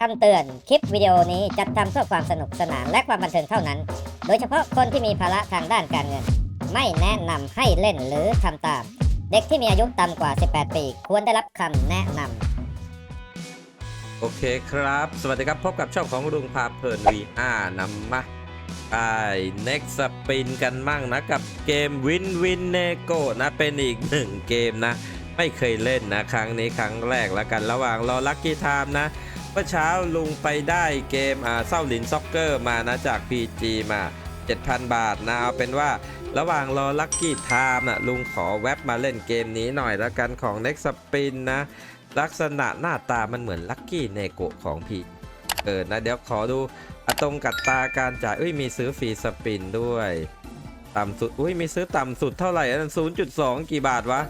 คำเตือน คลิปวิดีโอนี้จัดทำเพื่อความสนุกสนานและความบันเทิงเท่านั้น โดยเฉพาะคนที่มีภาระทางด้านการเงิน ไม่แนะนำให้เล่นหรือทำตาม เด็กที่มีอายุต่ำกว่า 18 ปี ควรได้รับคำแนะนำ โอเคครับ สวัสดีครับ พบกับช่องของลุงพาเพลิน VR นำมาไป next spin กันมั่งนะ กับเกม Win Win Nego นะ เป็นอีกหนึ่งเกมนะ ไม่เคยเล่นนะ ครั้งนี้ครั้งแรกแล้วกันระหว่างรอลั c กี้ไทม์นะ มื่อเช้าลุงไปได้เกมอ่าเศร้าหลินซ็อกเกอร์มานะจาก PG มา 7,000 บาทนะเอาเป็นว่าระหว่างรอลัคกี้ไทม์นะลุงขอแวบมาเล่นเกมนี้หน่อยแล้วกันของ Next Spin นะ ลักษณะหน้าตามันเหมือนลัคกี้เนโกะของพีเออนะเดี๋ยวขอดูอะตรงกัดตาการจ่าย อุ้ยมีซื้อฟรีสปินด้วย ต่ำสุด อุ้ยมีซื้อต่ำสุดเท่าไหร่อันนั้น0.2กี่บาทวะ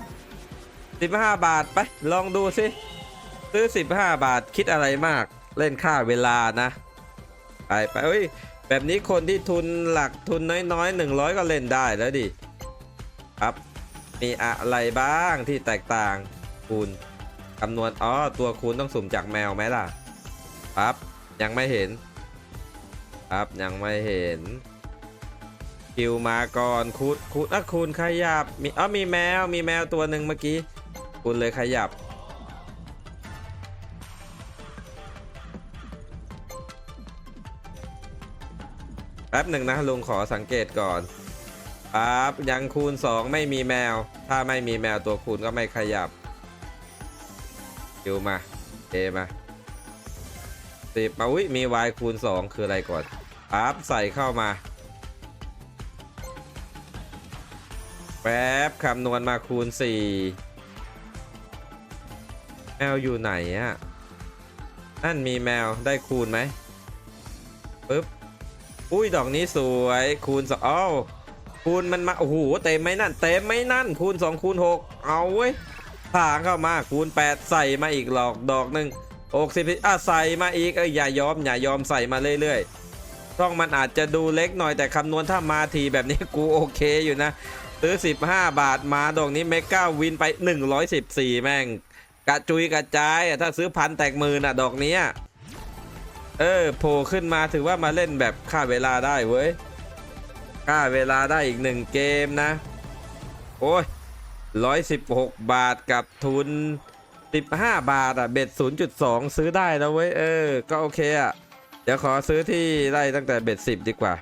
15บาทไป ลองดูสิ ซื้อ 15 บาทคิดอะไรมากเล่นค่าเวลานะ ไปไปเอ้ยแบบนี้คนที่ทุนหลักทุนน้อยๆ100 ก็เล่นได้แล้วดิครับมีอะไรบ้างที่แตกต่างคูณคำนวณอ๋อตัวคูณต้องสุ่มจากแมวไหมล่ะครับยังไม่เห็นครับยังไม่เห็นคิวมาก่อนคูณคูณอะคูณขยับมีอ๋อมีแมวมีแมวตัวหนึ่งเมื่อกี้คูณเลยขยับ ป๊บหนึ่งนะลุงขอสังเกตก่อนครับยังคูณ 2 ไม่มีแมว ถ้าไม่มีแมวตัวคูณก็ไม่ขยับคิวมาเอมาสิบมาอุ้ยมี y คูณ 2 คืออะไรก่อนครับใส่เข้ามาแป๊บคำนวณมาคูณ 4 แมวอยู่ไหนอะนั่นมีแมวได้คูณไหมปึ๊บ อุ้ยดอกนี้สวยคูณสองอ้าวคูณมันมาโอ้โหเต็มไหมนั่นเต็มไหมนั่น คูณ2คูณ6เอาเว้ยผางเข้ามาคูณ 8 ใส่มาอีกหลอกดอกหนึ่ง60อะใส่มาอีกเอ้ยอย่ายอมอย่ายอมใส่มาเรื่อยๆช่องมันอาจจะดูเล็กหน่อยแต่คำนวณถ้ามาทีแบบนี้กูโอเคอยู่นะซื้อ 15 บาทมาดอกนี้เมก้าวินไป 114 แม่ง กระจุยกระจายถ้าซื้อพันแตกมือน่ะดอกนี้ เออโผล่ขึ้นมาถือว่ามาเล่นแบบค่าเวลาได้เว้ยค่าเวลาได้อีกหนึ่งเกมนะ โอ้ยร้อยสิบหกบาทกับทุนสิบห้าบาทอะเบ็ดศูนย์จุดสองซื้อได้แล้วเว้ยเออ ก็โอเคอะ เดี๋ยวขอซื้อที่ได้ตั้งแต่เบ็ดสิบดีกว่า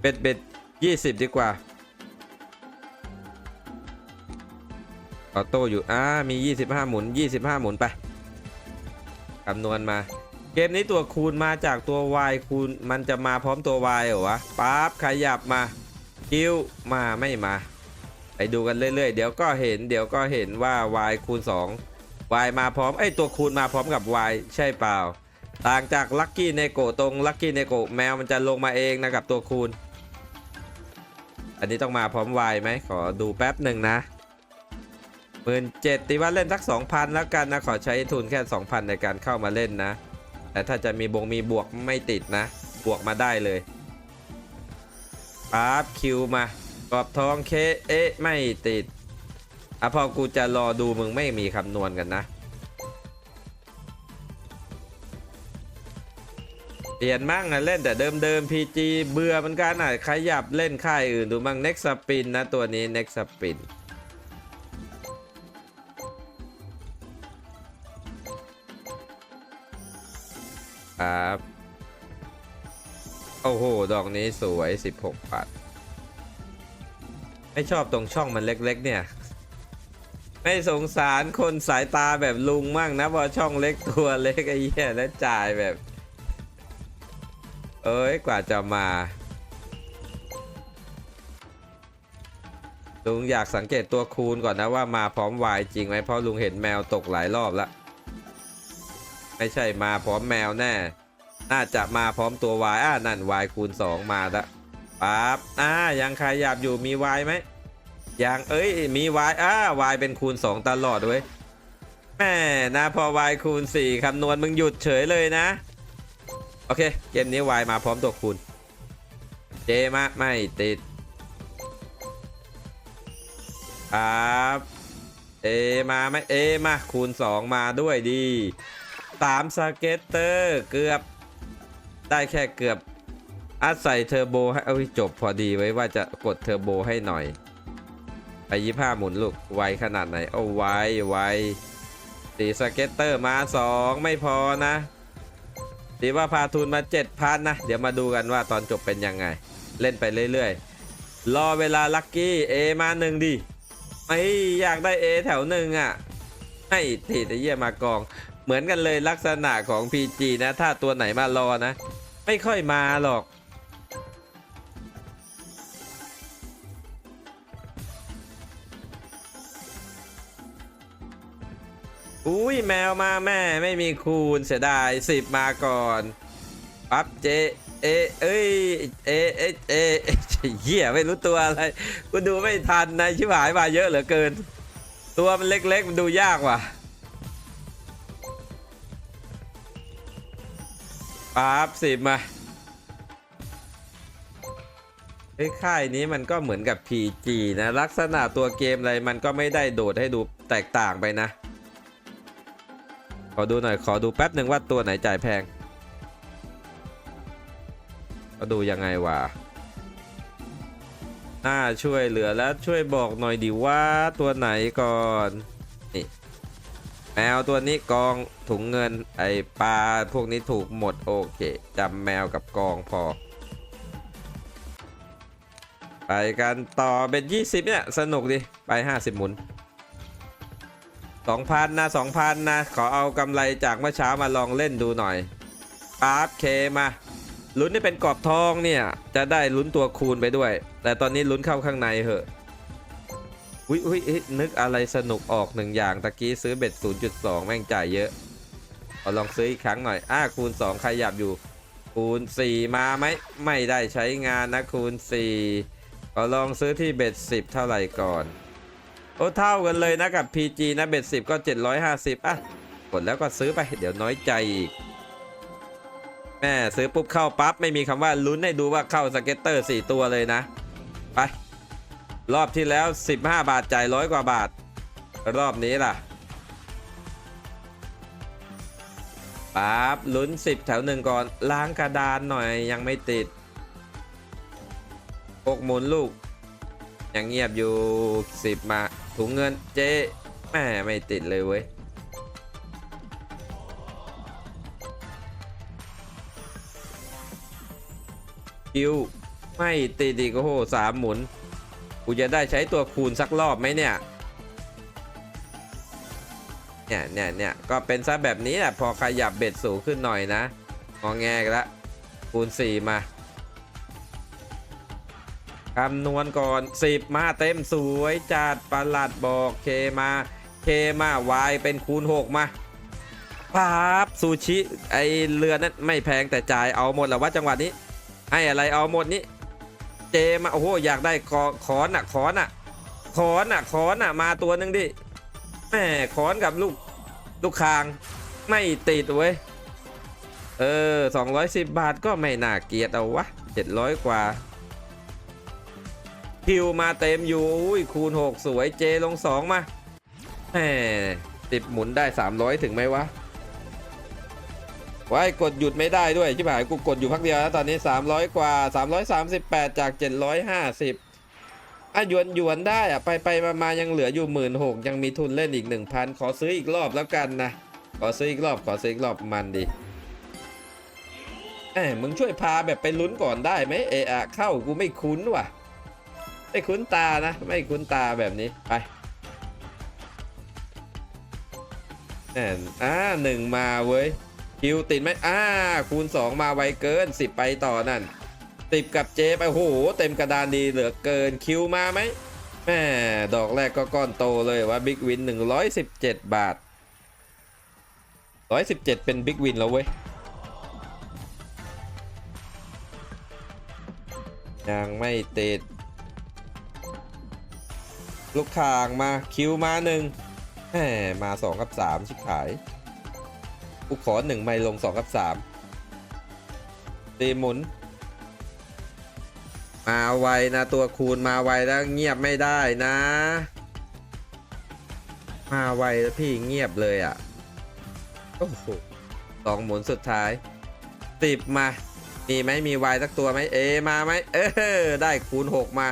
เบ็ดเบ็ดยี่สิบดีกว่าออโต้อยู่ อ่า มียี่สิบห้าหมุนยี่สิบห้าหมุนไป คำนวณมา เกมนี้ตัวคูณมาจากตัว y คูณมันจะมาพร้อมตัว y เหรอวะปั๊บขยับมาคิวมาไม่มา ไปดูกันเรื่อยๆ เดี๋ยวก็เห็น เดี๋ยวก็เห็นว่า y คูณ 2 y มาพร้อมไอตัวคูณมาพร้อมกับ y ใช่เปล่า ต่างจากลั c กี้เนโกตรงลั c กี้เนโกแมวมันจะลงมาเองนะกับตัวคูณ อันนี้ต้องมาพร้อม y ไหมขอดูแป๊บหนึ่งนะหมื่นเจ็ดตีว่าเล่นสัก2,000แล้วกันนะขอใช้ทุนแค่2,000ในการเข้ามาเล่นนะ แต่ถ้าจะมีบงมีบวกไม่ติดนะ บวกมาได้เลยปั๊บคิวมากรอบทองเคเอ๊ะไม่ติดอะพอกูจะรอดูมึงไม่มีคำนวณกันนะ เปลี่ยนมั่งนะเล่นแต่เดิมๆ PG เบื่อเหมันกันอะขยับเล่นค่ายอื่นดูมั่ง Next Spin นะตัวนี้ Next Spin ครับ โอ้โห ดอกนี้สวย 16บาทไม่ชอบตรงช่องมันเล็ก ๆ เนี่ย ไม่สงสารคนสายตาแบบลุงมั่งนะพอช่องเล็กตัวเล็กไอ้เหี้ยแล้วจ่ายแบบ เอ้ยกว่าจะมา ลุงอยากสังเกตตัวคูณก่อนนะว่ามาพร้อมวายจริงไหมเพราะลุงเห็นแมวตกหลายรอบแล้ว ไม่ใช่มาพร้อมแมวแน่ น่าจะมาพร้อมตัว y อ่านั่น y คูณ 2 มาละปั๊บอ่ายังใครหยาบอยู่มี y ไหมยังเอ้ยมี y อ่า y เป็นคูณ 2 ตลอดเว้ยแม่นะพอ y คูณ 4คำนวณมึงหยุดเฉยเลยนะ โอเค เกมนี้ y มาพร้อมตัวคูณ เจมาไม่ติดครับเอมาไหมเอมาคูณ 2 มาด้วยดี สามสเก็ตเตอร์เกือบได้แค่เกือบอาใส่เทอร์โบให้เอาจบพอดีไว้ว่าจะกดเทอร์โบให้หน่อยไปยี่ห้าหมุนลูกไวขนาดไหนเอาไวไวสีสเก็ตเตอร์มาสองไม่พอนะดีว่าพาทุนมาเจ็ดพันนะ เดี๋ยวมาดูกันว่าตอนจบเป็นยังไง เล่นไปเรื่อยๆ รอเวลาลัคกี้เอมาหนึ่งดิไม่อยากได้เอแถวหนึ่งอะให้ติดไอ้เยี่ยมากอง เหมือนกันเลยลักษณะของ PG นะ ถ้าตัวไหนมารอนะ ไม่ค่อยมาหรอก อุ้ยแมวมาแม่ไม่มีคูณเสียดายสิบมาก่อน ปั๊บเจเอเอ้ยเอเอเอเอเหี้ยไม่รู้ตัวอะไรกูดูไม่ทันนะชิบหายมาเยอะเหลือเกิน ตัวมันเล็กๆมันดูยากว่ะ ปั๊บสิบมาไอ้ค่ายนี้มันก็เหมือนกับ PG นะ ลักษณะตัวเกมอะไรมันก็ไม่ได้โดดให้ดูแตกต่างไปนะ ขอดูหน่อยขอดูแป๊บหนึ่งว่าตัวไหนจ่ายแพงก็ดูยังไงวะน่าช่วยเหลือแล้วช่วยบอกหน่อยดิว่าตัวไหนก่อน แมวตัวนี้กองถุงเงินไอปลาพวกนี้ถูกหมดโอเคจำแมวกับกองพอ ไปกันต่อเป็น 20 เนี่ย สนุกดิ ไป 50 หมุน 2,000 นะ 2,000 นะ ขอเอากำไรจากเมื่อเช้ามาลองเล่นดูหน่อยปั๊บเคมาลุ้นที่เป็นกรอบทองเนี่ย จะได้ลุ้นตัวคูณไปด้วย แต่ตอนนี้ลุ้นเข้าข้างในเหอะ อุ้ยอุ้ยนึกอะไรสนุกออกหนึ่งอย่างตะกี้ซื้อเบ็ด 0.2 แม่งจ่ายเยอะเอาลองซื้ออีกครั้งหน่อยอ้าคูณ2ใครหยับอยู่ คูณ 4 มาไหมไม่ได้ใช้งานนะคูณ 4 ก็ลองซื้อที่เบ็ด 10 เท่าไหร่ก่อน โอ้เท่ากันเลยนะกับ PG นะเบ็ด 10 ก็ 750 อะ กดแล้วก็ซื้อไป เดี๋ยวน้อยใจอีก แม่ซื้อปุ๊บเข้าปั๊บ ไม่มีคำว่าลุ้นให้ดูว่าเข้าสเก็ตเตอร์ 4 ตัวเลยนะ ไป รอบที่แล้ว 15 บาทจ่ายร้อยกว่าบาท รอบนี้ล่ะปั๊บลุ้น 10 แถวหนึ่งก่อน ล้างกระดานหน่อยยังไม่ติดหกหมุนลูก ยังเงียบอยู่ 10 มาถุงเงินเจ๊แม่ไม่ติดเลยเว้ยคิวไม่ติดอีกโอ้โหสามหมุน กูจะได้ใช้ตัวคูณสักรอบไหมเนี่ย เนี่ยเนี่ยเนี่ยก็เป็นซะแบบนี้แหละพอขยับเบ็ดสูงขึ้นหน่อยนะงอแงกแล้วคูณ 4 มาคำนวณก่อน 10 มาเต็มสวยจัดประหลัดบอกเคมาเคมาวายเป็นคูณ 6 มาปั๊บซูชิ ไอเรือนั้นไม่แพงแต่จ่ายเอาหมดแล้วว่าจังหวะนี้ ให้อะไรเอาหมดนี้ เจมาโอ้โหอยากได้คอขอนอะขอนอะขอนอะขอนอะมาตัวหนึ่งดิแหมขอนกับลูกลูกคางไม่ติดเว้ยเออ210 บาทก็ไม่น่าเกลียดเอาวะ 700 กว่าคิวมาเต็มอยู่อุ้ยคูณ 6 สวยเจลง 2 มาแหมติดหมุนได้ 300 ถึงไหมวะ ว้ายกดหยุดไม่ได้ด้วยชิบหายกูกดอยู่พักเดียวแล้วตอนนี้ 300 กว่า 338 จาก 750อะหยวนหยวนได้อะไปไปมามายังเหลืออยู่หมื่นหกยังมีทุนเล่นอีก 1,000 ขอซื้ออีกรอบแล้วกันนะ ขอซื้ออีกรอบขอซื้ออีกรอบมันดิแหมมึงช่วยพาแบบไปลุ้นก่อนได้ไหมเออะเข้ากูไม่คุ้นว่ะ ไม่คุ้นตานะ ไม่คุ้นตาแบบนี้ไปอ่าหนึ่งมาเว้ย คิวติดไหมอ่าคูณ 2 มาไวเกิน 10 ไปต่อนั่นติบกับเจไปโหเต็มกระดานดีเหลือเกินคิวมาไหมแม่ดอกแรกก็ก้อนโตเลยว่าบิ๊กวิน 117 บาท 117 เป็นบิ๊กวินแล้วเว้ยยังไม่ติด ลูกคางมาคิวมาหนึ่งแหมมา 2 กับ 3 ชิบหาย กูขอหนึ่งไม่ลงสองกับสามตีหมุน มาไวนะตัวคูณมาไวแล้วเงียบไม่ได้นะ มาไวแล้วพี่เงียบเลยอะ โอ้โหสองหมุนสุดท้ายสิบมา มีไหมมีวายสักตัวไหมเอมาไหมเออได้คูณ6มา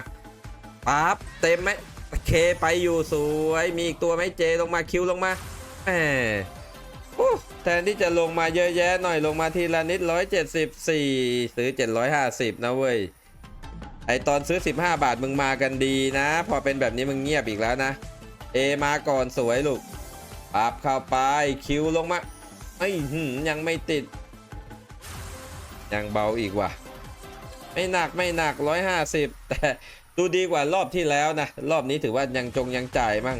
ปั๊บเต็มไหมเคไปอยู่สวย มีอีกตัวไหมเจลงมาคิวลงมาแหม แทนที่จะลงมาเยอะแยะหน่อยลงมาทีละนิด 174 ซื้อ 750 นะเว้ย ไอตอนซื้อ 15 บาทมึงมากันดีนะ พอเป็นแบบนี้มึงเงียบอีกแล้วนะ เอมาก่อนสวยลูกปับเข้าไปคิวลงมาไม่หืยังไม่ติด ยังเบาอีกว่ะ ไม่หนักไม่หนัก 150 แต่ดูดีกว่ารอบที่แล้วนะ รอบนี้ถือว่ายังจงยังจ่ายมั่ง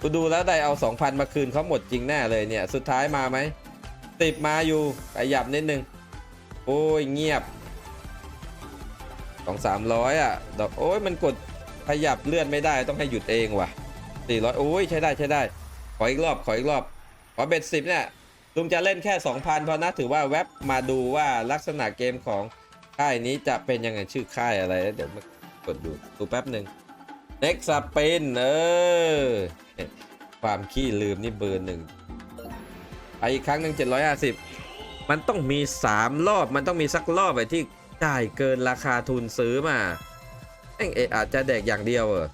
กูดูแล้วได้เอา 2,000 มาคืนเขาหมดจริงแน่เลยเนี่ย สุดท้ายมาไหมติดมาอยู่ขยับนิดนึง โอ้ยเงียบสองสามร้อยอะดอกโอ้ยมันกดขยับเลื่อนไม่ได้ต้องให้หยุดเองว่ะสี่ร้อยโอ้ยใช้ได้ใช้ได้ ขออีกรอบขออีกรอบ ขอเบ็ดสิบเนี่ยลุงจะเล่นแค่ 2,000พอนะถือว่าแว็บมาดูว่าลักษณะเกมของค่ายนี้จะเป็นยังไงชื่อค่ายอะไร เดี๋ยวมากดดูดูแป๊บหนึ่งเน็กสเปนเออ ความขี้ลืมนี่เบอร์หนึ่งไปอีกครั้งหนึ่ง750 มันต้องมี 3 รอบมันต้องมีสักรอบไอ้ที่จ่ายเกินราคาทุนซื้อมาเอ้งเออาจจะแดกอย่างเดียวเออ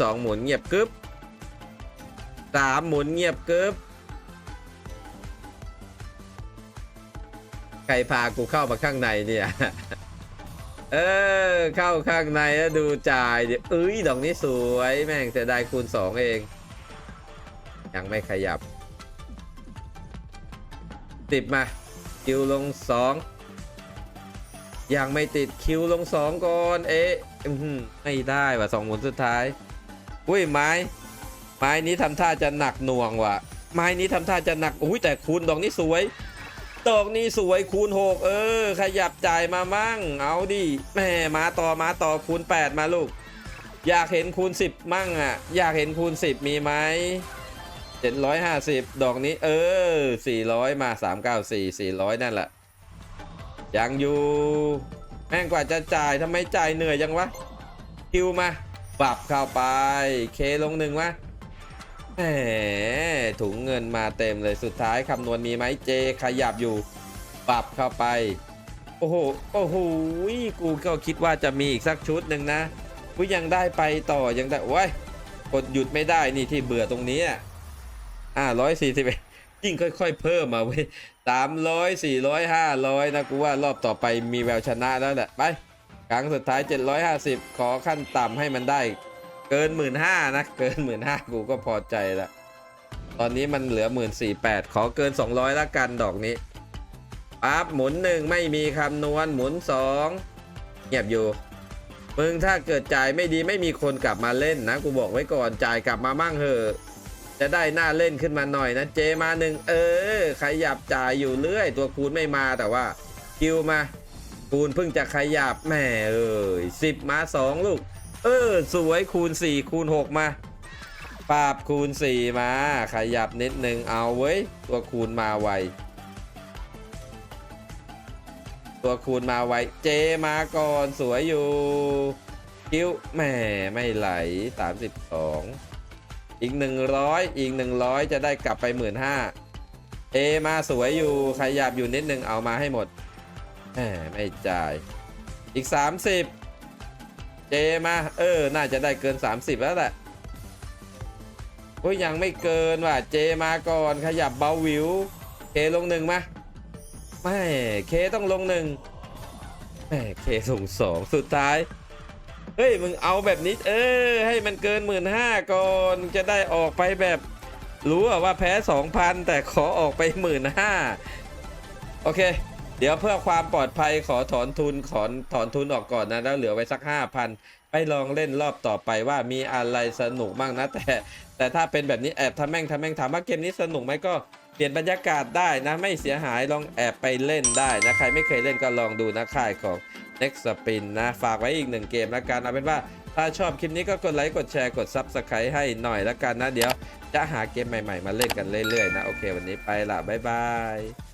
สองหมุนเงียบกึบสามหมุนเงียบกึบใครพากูเข้ามาข้างในเนี่ย เออ เข้าข้างในแล้วดูจ่ายเดี๋ยวเอ้ยดอกนี้สวยแม่งเสียดายคูณสองเอง ยังไม่ขยับติดมา คิวลงสองยังไม่ติดคิวลงสองก่อน เอ๊ะอื้อหือไม่ได้ว่ะสองหมุนสุดท้ายอุ้ยไม้ ไม้นี้ทำท่าจะหนักหน่วงว่ะ ไม้นี้ทำท่าจะหนักอุ้ยแต่คูณดอกนี้สวย ดอกนี้สวยคูณหกเออ ขยับจ่ายมามั่ง เอาดิแหม่มาต่อมาต่อคูณ 8 มาลูก อยากเห็นคูณ 10 มั่งอะ อยากเห็นคูณ 10 มีไหม750 ดอกนี้เออ 400 มา 394 400 นั่นแหละยังอยู่แม่งกว่าจะจ่ายทำไมจ่ายเหนื่อยจังวะคิวมาปรับเข้าไปเคลงหนึ่งวะ แหมถุงเงินมาเต็มเลยสุดท้ายคำนวณมีไหมเจขยับอยู่ปรับเข้าไป โอ้โหโอ้โหกูก็คิดว่าจะมีอีกสักชุดหนึ่งนะกูยังได้ไปต่อยังได้โอ้ยกดหยุดไม่ได้นี่ที่เบื่อตรงนี้อะอ่าร้อยสี่สิบยิ่งค่อย ๆ เพิ่มมาเว้ยสามร้อยสี่ร้อยห้าร้อยนะกูว่ารอบต่อไปมีแววชนะแล้วแหละไปครั้งสุดท้าย750ขอขั้นต่ำให้มันได้ เกิน1 5ื่นห้านะ เกิน1 5ื่นห้ากูก็พอใจละ ตอนนี้มันเหลือ1 4 8 0 0ขอเกิน200ละกันดอกนี้ปั๊บหมุน1ไม่มีคำนวณหมุน2เงียบอยู่ มึงถ้าเกิดจ่ายไม่ดีไม่มีคนกลับมาเล่นนะ กูบอกไว้ก่อนจ่ายกลับมามั่งเหอะจะได้หน้าเล่นขึ้นมาหน่อยนะเจมาหนึ่งเออขยับจ่ายอยู่เรื่อย ตัวคูณไม่มาแต่ว่าคิวมาคูณเพิ่งจะขยับแหมเอ้ยสิบมาสองลูก เออ สวยคูณสี่คูณหกมาปราบคูณสี่มา ขยับนิดนึงเอาเว้ย ตัวคูณมาไว ตัวคูณมาไว เจมาก่อนสวยอยู่ คิ้วแหม่ไม่ไหล 32 อีก 100 อีก 100 จะได้กลับไป 15,000เอมาสวยอยู่ ขยับอยู่นิดนึงเอามาให้หมดแหมไม่จ่าย อีก 30เจมาเออ น่าจะได้เกิน 30 แล้วแหละโอ้ยยังไม่เกินว่ะเจมาก่อนขยับเบาวิว เคลงหนึ่งมาไม่เคต้องลงหนึ่งแหมเคส่งสองสุดท้าย เฮ้ย มึงเอาแบบนี้ เออ ให้มันเกินหมื่นห้าก่อนจะได้ออกไปแบบ รู้ว่าแพ้ 2,000 แต่ขอออกไปหมื่นห้าโอเค เดี๋ยวเพื่อความปลอดภัยขอถอนทุนขอถอนทุนออกก่อนนะแล้วเหลือไว้สัก5,000ไปลองเล่นรอบต่อไปว่ามีอะไรสนุกบ้างนะแต่ แต่ถ้าเป็นแบบนี้แอบทำแม่งทำแม่งถามว่าเกมนี้สนุกไหมก็เปลี่ยนบรรยากาศได้นะไม่เสียหายลองแอบไปเล่นได้นะใครไม่เคยเล่นก็ลองดูนะค่ายของ Next Spin นะฝากไว้อีกหนึ่งเกมแล้วกันเอาเป็นว่าถ้าชอบคลิปนี้ก็กดไลค์กดแชร์กด Subscribe ให้หน่อยแล้วกันนะเดี๋ยวจะหาเกมใหม่ ๆ มาเล่นกันเรื่อยๆนะโอเค วันนี้ไปละบ๊ายบาย